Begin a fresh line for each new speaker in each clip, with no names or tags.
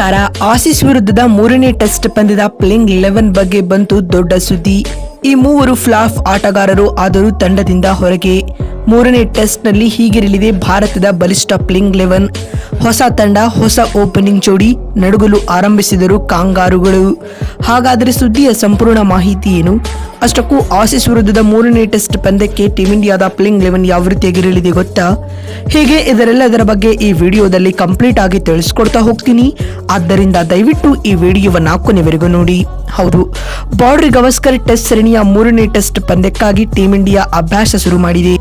ನಮಸ್ಕಾರ. ಆಸೀಸ್ ವಿರುದ್ಧದ ಮೂರನೇ ಟೆಸ್ಟ್ ಪಂದ್ಯದ ಪ್ಲೇಯಿಂಗ್ ಲೆವೆನ್ ಬಗ್ಗೆ ಬಂತು ದೊಡ್ಡ ಸುದ್ದಿ. ಈ ಮೂವರು ಫ್ಲಾಫ್ ಆಟಗಾರರು ಆದರೂ ತಂಡದಿಂದ ಹೊರಗೆ. ಮೂರನೇ ಟೆಸ್ಟ್ನಲ್ಲಿ ಹೀಗಿರಲಿದೆ. ಭಾರತದ ಬಲಿಷ್ಠ ಪ್ಲೇಯಿಂಗ್ ಲೆವೆನ್. ಹೊಸ ತಂಡ, ಹೊಸ ಓಪನಿಂಗ್ ಜೋಡಿ ನಡುಗಲು ಆರಂಭಿಸಿದರು ಕಾಂಗಾರುಗಳು. ಹಾಗಾದರೆ ಸುದ್ದಿಯ ಸಂಪೂರ್ಣ ಮಾಹಿತಿ ಏನು? ಅಷ್ಟಕ್ಕೂ ಆಸೀಸ್ ವಿರುದ್ಧದ ಮೂರನೇ ಟೆಸ್ಟ್ ಪಂದ್ಯಕ್ಕೆ ಟೀಮ್ ಇಂಡಿಯಾದ ಪ್ಲೇಯಿಂಗ್ ಲೆವೆನ್ ಯಾವ ರೀತಿಯಾಗಿರಲಿದೆ ಗೊತ್ತಾ? ಹೀಗೆ ಇದರೆಲ್ಲದರ ಬಗ್ಗೆ ಈ ವಿಡಿಯೋದಲ್ಲಿ ಕಂಪ್ಲೀಟ್ ಆಗಿ ತಿಳಿಸ್ಕೊಡ್ತಾ ಹೋಗ್ತೀನಿ. ಆದ್ದರಿಂದ ದಯವಿಟ್ಟು ಈ ವಿಡಿಯೋವನ್ನು ಕೊನೆವರೆಗೂ ನೋಡಿ. ಹೌದು, ಬಾರ್ಡರ್ ಗವಸ್ಕರ್ ಟೆಸ್ಟ್ ಸರಣಿಯ ಮೂರನೇ ಟೆಸ್ಟ್ ಪಂದ್ಯಕ್ಕಾಗಿ ಟೀಂ ಇಂಡಿಯಾ ಅಭ್ಯಾಸ ಶುರು ಮಾಡಿದೆ.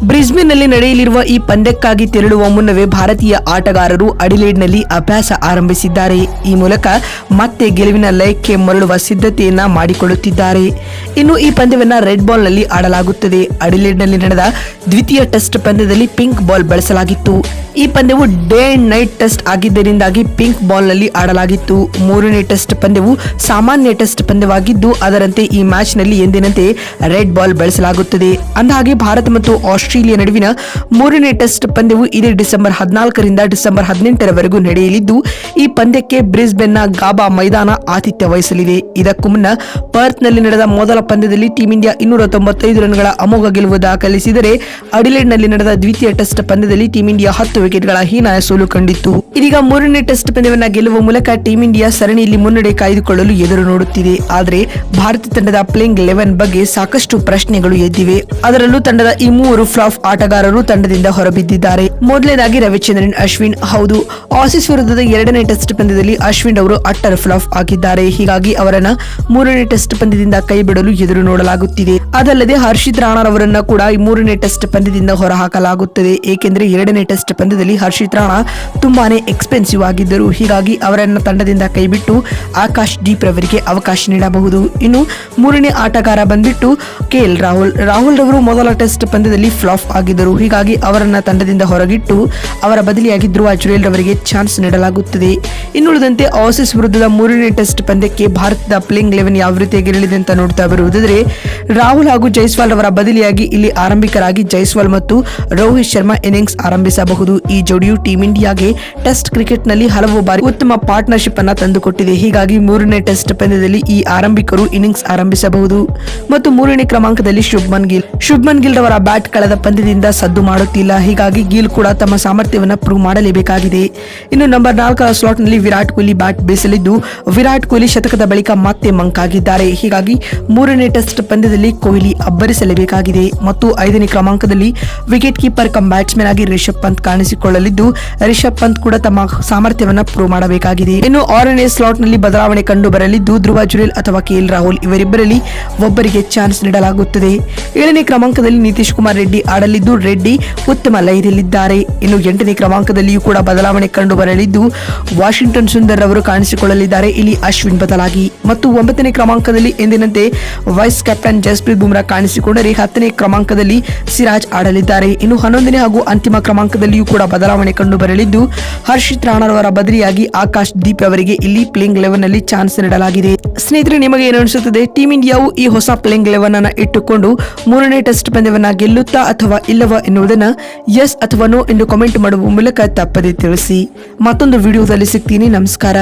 ನಲ್ಲಿ ನಡೆಯಲಿರುವ ಈ ಪಂದ್ಯಕ್ಕಾಗಿ ತೆರಳುವ ಮುನ್ನವೇ ಭಾರತೀಯ ಆಟಗಾರರು ಅಡಿಲೇಡ್ನಲ್ಲಿ ಅಭ್ಯಾಸ ಆರಂಭಿಸಿದ್ದಾರೆ. ಈ ಮೂಲಕ ಮತ್ತೆ ಗೆಲುವಿನ ಲಯಕ್ಕೆ ಮರಳುವ ಸಿದ್ಧತೆಯನ್ನ ಮಾಡಿಕೊಳ್ಳುತ್ತಿದ್ದಾರೆ. ಇನ್ನು ಈ ಪಂದ್ಯವನ್ನ ರೆಡ್ ಬಾಲ್ನಲ್ಲಿ ಆಡಲಾಗುತ್ತದೆ. ಅಡಿಲೇಡ್ನಲ್ಲಿ ನಡೆದ ದ್ವಿತೀಯ ಟೆಸ್ಟ್ ಪಂದ್ಯದಲ್ಲಿ ಪಿಂಕ್ ಬಾಲ್ ಬಳಸಲಾಗಿತ್ತು. ಈ ಪಂದ್ಯವು ಡೇ ಅಂಡ್ ನೈಟ್ ಟೆಸ್ಟ್ ಆಗಿದ್ದರಿಂದಾಗಿ ಪಿಂಕ್ ಬಾಲ್ನಲ್ಲಿ ಆಡಲಾಗಿತ್ತು. ಮೂರನೇ ಟೆಸ್ಟ್ ಪಂದ್ಯವು ಸಾಮಾನ್ಯ ಟೆಸ್ಟ್ ಪಂದ್ಯವಾಗಿದ್ದು, ಅದರಂತೆ ಈ ಮ್ಯಾಚ್ನಲ್ಲಿ ಎಂದಿನಂತೆ ರೆಡ್ ಬಾಲ್ ಬಳಸಲಾಗುತ್ತದೆ. ಅಂದಹಾಗೆ, ಭಾರತ ಮತ್ತು ಆಸ್ಟ್ರೇಲಿಯಾ ನಡುವಿನ ಮೂರನೇ ಟೆಸ್ಟ್ ಪಂದ್ಯವು ಇದೇ ಡಿಸೆಂಬರ್ ಹದಿನಾಲ್ಕರಿಂದ ಡಿಸೆಂಬರ್ ಹದಿನೆಂಟರವರೆಗೂ ನಡೆಯಲಿದ್ದು, ಈ ಪಂದ್ಯಕ್ಕೆ ಬ್ರಿಸ್ಬೆನ್ನ ಗಾಬಾ ಮೈದಾನ ಆತಿಥ್ಯ ವಹಿಸಲಿದೆ ಇದಕ್ಕೂ ಮುನ್ನ ಪರ್ತ್ನಲ್ಲಿ ನಡೆದ ಮೊದಲ ಪಂದ್ಯದಲ್ಲಿ ಟೀಂ ಇಂಡಿಯಾ ಇನ್ನೂರ ತೊಂಬತ್ತೈದು ರನ್ಗಳ ಅಮೋಘ ಗೆಲುವು ದಾಖಲಿಸಿದರೆ ಅಡಿಲೇಡ್ನಲ್ಲಿ ನಡೆದ ದ್ವಿತೀಯ ಟೆಸ್ಟ್ ಪಂದ್ಯದಲ್ಲಿ ಟೀಂ ಇಂಡಿಯಾ ಹತ್ತು ವಿಕೆಟ್ಗಳ ಹೀನಾಯ ಸೋಲು ಕಂಡಿತ್ತು. ಇದೀಗ ಮೂರನೇ ಟೆಸ್ಟ್ ಪಂದ್ಯವನ್ನ ಗೆಲ್ಲುವ ಮೂಲಕ ಟೀಂ ಇಂಡಿಯಾ ಸರಣಿಯಲ್ಲಿ ಮುನ್ನಡೆ ಕಾಯ್ದುಕೊಳ್ಳಲು ಎದುರು ನೋಡುತ್ತಿದೆ. ಆದರೆ ಭಾರತ ತಂಡದ ಪ್ಲೇಯಿಂಗ್ ಲೆವೆನ್ ಬಗ್ಗೆ ಸಾಕಷ್ಟು ಪ್ರಶ್ನೆಗಳು ಎದ್ದಿವೆ. ಅದರಲ್ಲೂ ತಂಡದ ಈ ಮೂವರು ಫ್ಲಾಫ್ ಆಟಗಾರರು ತಂಡದಿಂದ ಹೊರಬಿದ್ದಿದ್ದಾರೆ. ಮೊದಲನೇದಾಗಿ ರವಿಚಂದ್ರನ್, ಅಶ್ವಿನ್. ಹೌದು, ಆಸೀಸ್ ವಿರುದ್ಧದ ಎರಡನೇ ಟೆಸ್ಟ್ ಪಂದ್ಯದಲ್ಲಿ ಅಶ್ವಿನ್ ಅವರು ಅಟ್ಟರ್ ಫ್ಲಾಫ್ ಆಗಿದ್ದಾರೆ. ಹೀಗಾಗಿ ಅವರನ್ನ ಮೂರನೇ ಟೆಸ್ಟ್ ಪಂದ್ಯದಿಂದ ಕೈಬಿಡಲು ಎದುರು ನೋಡಲಾಗುತ್ತಿದೆ. ಅದಲ್ಲದೆ ಹರ್ಷಿತ್ ರಾಣಾರವರನ್ನ ಕೂಡ ಈ ಮೂರನೇ ಟೆಸ್ಟ್ ಪಂದ್ಯದಿಂದ ಹೊರಹಾಕಲಾಗುತ್ತದೆ. ಏಕೆಂದರೆ ಎರಡನೇ ಟೆಸ್ಟ್ ಪಂದ್ಯದಲ್ಲಿ ಹರ್ಷಿತ್ ರಾಣಾ ತುಂಬಾನೇ ಎಕ್ಸ್ಪೆನ್ಸಿವ್ ಆಗಿದ್ದರು ಹೀಗಾಗಿ ಅವರನ್ನ ತಂಡದಿಂದ ಕೈಬಿಟ್ಟು ಆಕಾಶ್ ದೀಪ್ ರವರಿಗೆ ಅವಕಾಶ ನೀಡಬಹುದು. ಇನ್ನು ಮೂರನೇ ಆಟಗಾರ ಬಂದ್ಬಿಟ್ಟು ಕೆ ಎಲ್ ರಾಹುಲ್. ರಾಹುಲ್ ರವರು ಮೊದಲ ಟೆಸ್ಟ್ ಪಂದ್ಯದಲ್ಲಿ ಫ್ಲಾಪ್ ಆಗಿದ್ದರು. ಹೀಗಾಗಿ ಅವರನ್ನ ತಂಡದಿಂದ ಹೊರಗಿಟ್ಟು ಅವರ ಬದಲಿಯಾಗಿ ಧ್ರುವ ಜುರೇಲ್ ರವರಿಗೆ ಚಾನ್ಸ್ ನೀಡಲಾಗುತ್ತದೆ. ಇನ್ನುಳಿದಂತೆ ಆಸಿಸ್ ವಿರುದ್ಧದ ಮೂರನೇ ಟೆಸ್ಟ್ ಪಂದ್ಯಕ್ಕೆ ಭಾರತದ ಪ್ಲೇಯಿಂಗ್ ಲೆವೆನ್ ಯಾವ ರೀತಿಯಾಗಿರಲಿದೆ ಅಂತ ನೋಡ್ತಾ ಬರುವುದಾದರೆ, ರಾಹುಲ್ ಹಾಗೂ ಜೈಸ್ವಾಲ್ ಅವರ ಬದಲಿಯಾಗಿ ಇಲ್ಲಿ ಆರಂಭಿಕರಾಗಿ ಜೈಸ್ವಾಲ್ ಮತ್ತು ರೋಹಿತ್ ಶರ್ಮಾ ಇನ್ನಿಂಗ್ಸ್ ಆರಂಭಿಸಬಹುದು. ಈ ಜೋಡಿಯು ಟೀಂ ಇಂಡಿಯಾಗೆ ಟೆಸ್ಟ್ ಕ್ರಿಕೆಟ್ನಲ್ಲಿ ಹಲವು ಬಾರಿ ಉತ್ತಮ ಪಾರ್ಟ್ನರ್ಶಿಪ್ ಅನ್ನ ತಂದುಕೊಟ್ಟಿದೆ. ಹೀಗಾಗಿ ಮೂರನೇ ಟೆಸ್ಟ್ ಪಂದ್ಯದಲ್ಲಿ ಈ ಆರಂಭಿಕರು ಇನ್ನಿಂಗ್ಸ್ ಆರಂಭಿಸಬಹುದು. ಮತ್ತು ಮೂರನೇ ಕ್ರಮಾಂಕದಲ್ಲಿ ಶುಭ್ಮನ್ ಗಿಲ್. ಶುಭ್ಮನ್ ಗಿಲ್ ಅವರ ಬ್ಯಾಟ್ ಕಳೆದ ಪಂದ್ಯದಿಂದ ಸದ್ದು ಮಾಡುತ್ತಿಲ್ಲ. ಹೀಗಾಗಿ ಗಿಲ್ ಕೂಡ ತಮ್ಮ ಸಾಮರ್ಥ್ಯವನ್ನು ಪ್ರೂವ್ ಮಾಡಲೇಬೇಕಾಗಿದೆ. ಇನ್ನು ನಂಬರ್ ನಾಲ್ಕರ ಸ್ಲಾಟ್ನಲ್ಲಿ ವಿರಾಟ್ ಕೊಹ್ಲಿ ಬ್ಯಾಟ್ ಬೀಸಲಿದ್ದು, ವಿರಾಟ್ ಕೊಹ್ಲಿ ಶತಕದ ಬಳಿಕ ಮತ್ತೆ ಮಂಕಾಗಿದ್ದಾರೆ ಹೀಗಾಗಿ ಮೂರನೇ ಟೆಸ್ಟ್ ಪಂದ್ಯದಲ್ಲಿ ಕೊಹ್ಲಿ ಅಬ್ಬರಿಸಲೇಬೇಕಾಗಿದೆ. ಮತ್ತು ಐದನೇ ಕ್ರಮಾಂಕದಲ್ಲಿ ವಿಕೆಟ್ ಕೀಪರ್ ಕಮ್ ಬ್ಯಾಟ್ಸ್ಮನ್ ಆಗಿ ರಿಷಬ್ ಪಂತ್ ಕಾಣಿಸಿಕೊಳ್ಳಲಿದ್ದು, ರಿಷಬ್ ಪಂತ್ ಕೂಡ ತಮ್ಮ ಸಾಮರ್ಥ್ಯವನ್ನು ಪ್ರೂವ್ ಮಾಡಬೇಕಾಗಿದೆ. ಇನ್ನು ಆರನೇ ಸ್ಲಾಟ್ನಲ್ಲಿ ಬದಲಾವಣೆ ಕಂಡು ಬರಲಿದ್ದು ಧ್ರುವ, ಜುರೇಲ್ ಅಥವಾ ಕೆ ಎಲ್ ರಾಹುಲ್ ಇವರಿಬ್ಬರಲ್ಲಿ ಒಬ್ಬರಿಗೆ ಚಾನ್ಸ್ ನೀಡಲಾಗುತ್ತದೆ. ಏಳನೇ ಕ್ರಮಾಂಕದಲ್ಲಿ ನಿತೀಶ್ ಕುಮಾರ್ ರೆಡ್ಡಿ ಆಡಲಿದ್ದು, ರೆಡ್ಡಿ ಉತ್ತಮ ಲಯದಲ್ಲಿದ್ದಾರೆ. ಇನ್ನು ಎಂಟನೇ ಕ್ರಮಾಂಕದಲ್ಲಿಯೂ ಕೂಡ ಬದಲಾವಣೆ ಕಂಡು ಬರಲಿದ್ದು ವಾಷಿಂಗ್ಟನ್ ಸುಂದರ್ ಅವರು ಕಾಣಿಸಿಕೊಳ್ಳಲಿದ್ದಾರೆ. ಇಲ್ಲಿ ಅಶ್ವಿನ್ ಬದಲಾಗಿ. ಮತ್ತು ಒಂಬತ್ತನೇ ಕ್ರಮಾಂಕದಲ್ಲಿ ಎಂದಿನಂತೆ ವೈಸ್ ಕ್ಯಾಪ್ಟನ್ ಜಸ್ಪ್ರೀತ್ ಬುಮ್ರಾ ಕಾಣಿಸಿಕೊಂಡರೆ ಹತ್ತನೇ ಕ್ರಮಾಂಕದಲ್ಲಿ ಸಿರಾಜ್ ಆಡಲಿದ್ದಾರೆ. ಇನ್ನು ಹನ್ನೊಂದನೇ ಹಾಗೂ ಅಂತಿಮ ಕ್ರಮಾಂಕದಲ್ಲಿಯೂ ಕೂಡ ಬದಲಾವಣೆ ಕಂಡು ಬರಲಿದ್ದು ಹರ್ಷಿತ್ ರಾಣರವರ ಬದಲಿಯಾಗಿ ಆಕಾಶ್ ದೀಪ್ ಅವರಿಗೆ ಇಲ್ಲಿ ಪ್ಲೇಯಿಂಗ್ ಲೆವೆನ್ನಲ್ಲಿ ಚಾನ್ಸ್ ನೀಡಲಾಗಿದೆ. ಸ್ನೇಹಿತರೆ, ನಿಮಗೆ ಏನು ಅನಿಸುತ್ತದೆ? ಟೀಮ್ ಇಂಡಿಯಾವು ಈ ಹೊಸ ಪ್ಲೇಯಿಂಗ್ ಲೆವೆನ್ ಅನ್ನು ಇಟ್ಟುಕೊಂಡು ಮೂರನೇ ಟೆಸ್ಟ್ ಪಂದ್ಯವನ್ನ ಗೆಲ್ಲುತ್ತಾ ಅಥವಾ ಇಲ್ಲವ ಎನ್ನುವುದನ್ನ ಎಸ್ ಅಥವಾ ನೋ ಎಂದು ಕಾಮೆಂಟ್ ಮಾಡುವ ಮೂಲಕ ತಪ್ಪದೆ ತಿಳಿಸಿ. ಮತ್ತೊಂದು ವಿಡಿಯೋದಲ್ಲಿ ಸಿಗ್ತೀನಿ. ನಮಸ್ಕಾರ.